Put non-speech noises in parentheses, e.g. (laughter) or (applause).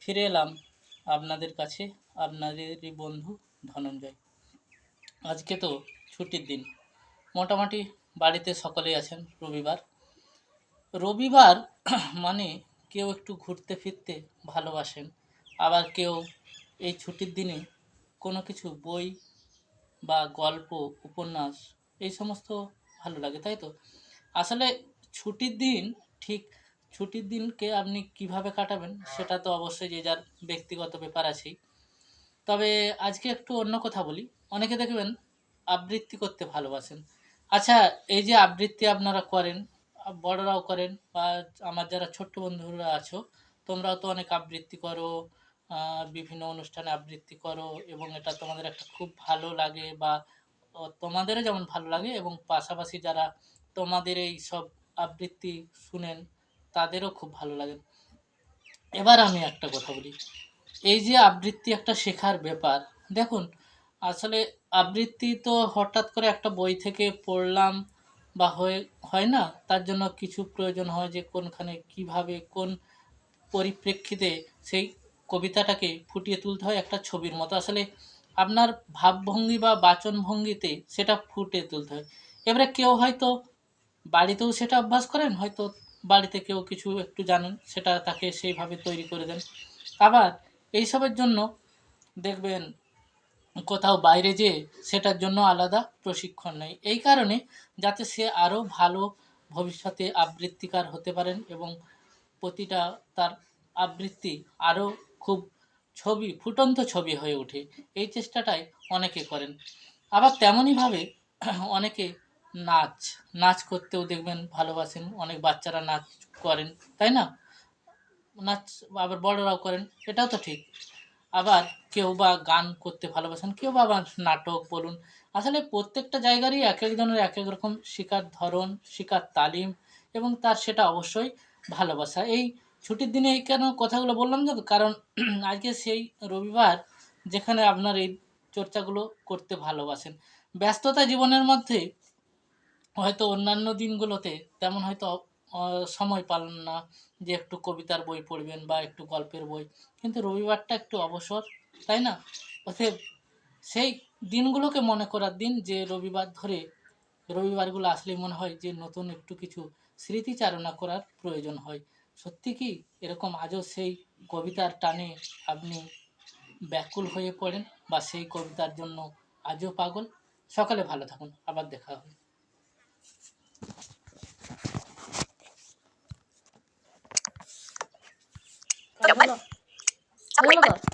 ফিরে এলাম আপনাদের কাছে, আপনাদেরই বন্ধু ধনঞ্জয়। আজকে তো ছুটির দিন। মোটামুটি বাড়িতে সকলেই আছেন রবিবার। রবিবার মানে কেউ একটু ঘুরতে ফিরতে ভালোবাসেন। আবার কেউ এই ছুটির দিনে কোনো কিছু বই বা গল্প, উপন্যাস এই সমস্ত ভালো লাগে, তাই তো? আসলে ছুটির দিন ঠিক ছুটির দিনকে আপনি কীভাবে কাটাবেন সেটা তো অবশ্যই যে যার ব্যক্তিগত ব্যাপার আছেই। তবে আজকে একটু অন্য কথা বলি। অনেকে দেখবেন আবৃত্তি করতে ভালোবাসেন। আচ্ছা এই যে আবৃত্তি আপনারা করেন, বড়রাও করেন বা আমার যারা ছোট্ট বন্ধুরা আছো, তোমরাও তো অনেক আবৃত্তি করো বিভিন্ন অনুষ্ঠানে আবৃত্তি করো এবং এটা তোমাদের একটা খুব ভালো লাগে বা তোমাদেরও যেমন ভালো লাগে এবং পাশাপাশি যারা তোমাদের এই সব আবৃত্তি শুনেন তাদেরও খুব ভালো লাগে। এবার আমি একটা কথা বলি। এই যে আবৃত্তি একটা শেখার ব্যাপার, দেখুন, আসলে আবৃত্তি তো হঠাৎ করে একটা বই থেকে পড়লাম বা হয়ে, হয় না? তার জন্য কিছু প্রয়োজন হয় যে কোনখানে কীভাবে, কোন পরিপ্রেক্ষিতে সেই কবিতাটাকে ফুটিয়ে তুলতে হয় একটা ছবির মতো। আসলে আপনার ভাবভঙ্গি বা বাচনভঙ্গিতে সেটা ফুটিয়ে তুলতে হয়। এবারে কেউ হয়তো বাড়িতেও সেটা অভ্যাস করেন, হয়তো বাড়িতে কেউ কিছু একটু জানেন, সেটা তাকে সেইভাবে তৈরি করে দেন। আবার এইসবের জন্য দেখবেন কোথাও বাইরে যেয়ে সেটার জন্য আলাদা প্রশিক্ষণ নেই এই কারণে যাতে সে আরও ভালো ভবিষ্যতে আবৃত্তিকার হতে পারেন এবং প্রতিটা তার আবৃত্তি আরও খুব ছবি, ফুটন্ত ছবি হয়ে ওঠে। এই চেষ্টাটাই অনেকে করেন। আবার তেমনইভাবে অনেকে নাচ নাচ করতেও দেখবেন ভালোবাসেন, অনেক বাচ্চারা নাচ করেন, তাই না? নাচ আবার বড়রাও করেন, এটাও তো ঠিক। আবার কেউ বা গান করতে ভালোবাসেন, কেউ বা আবার নাটক বলুন। আসলে প্রত্যেকটা জায়গারই এক একজনের এক এক রকম শেখার ধরন শেখার তালিম, এবং তার সেটা অবশ্যই ভালোবাসা। এই ছুটির দিনে এই কেন কথাগুলো বললাম তো কারণ (clears throat) আজকে সেই রবিবার যেখানে আপনার এই চর্চাগুলো করতে ভালোবাসেন। ব্যস্ততা জীবনের মধ্যে হয়তো অন্যান্য দিনগুলোতে তেমন হয়তো সময় পান না যে একটু কবিতার বই পড়বেন বা একটু গল্পের বই। কিন্তু রবিবারটা একটু অবসর, তাই না? অতএব সেই দিনগুলোকে মনে করার দিন যে রবিবার ধরে রবিবারগুলো আসলেই মনে হয় যে নতুন একটু কিছু স্মৃতিচারণা করার প্রয়োজন হয়। সত্যি কি এরকম আজও সেই কবিতার টানে আপনি ব্যাকুল হয়ে পড়েন বা সেই কবিতার জন্য আজও পাগল? সকালে ভালো থাকুন, আবার দেখা হবে। হয়ে গেল? হয়ে গেল তো? হুম।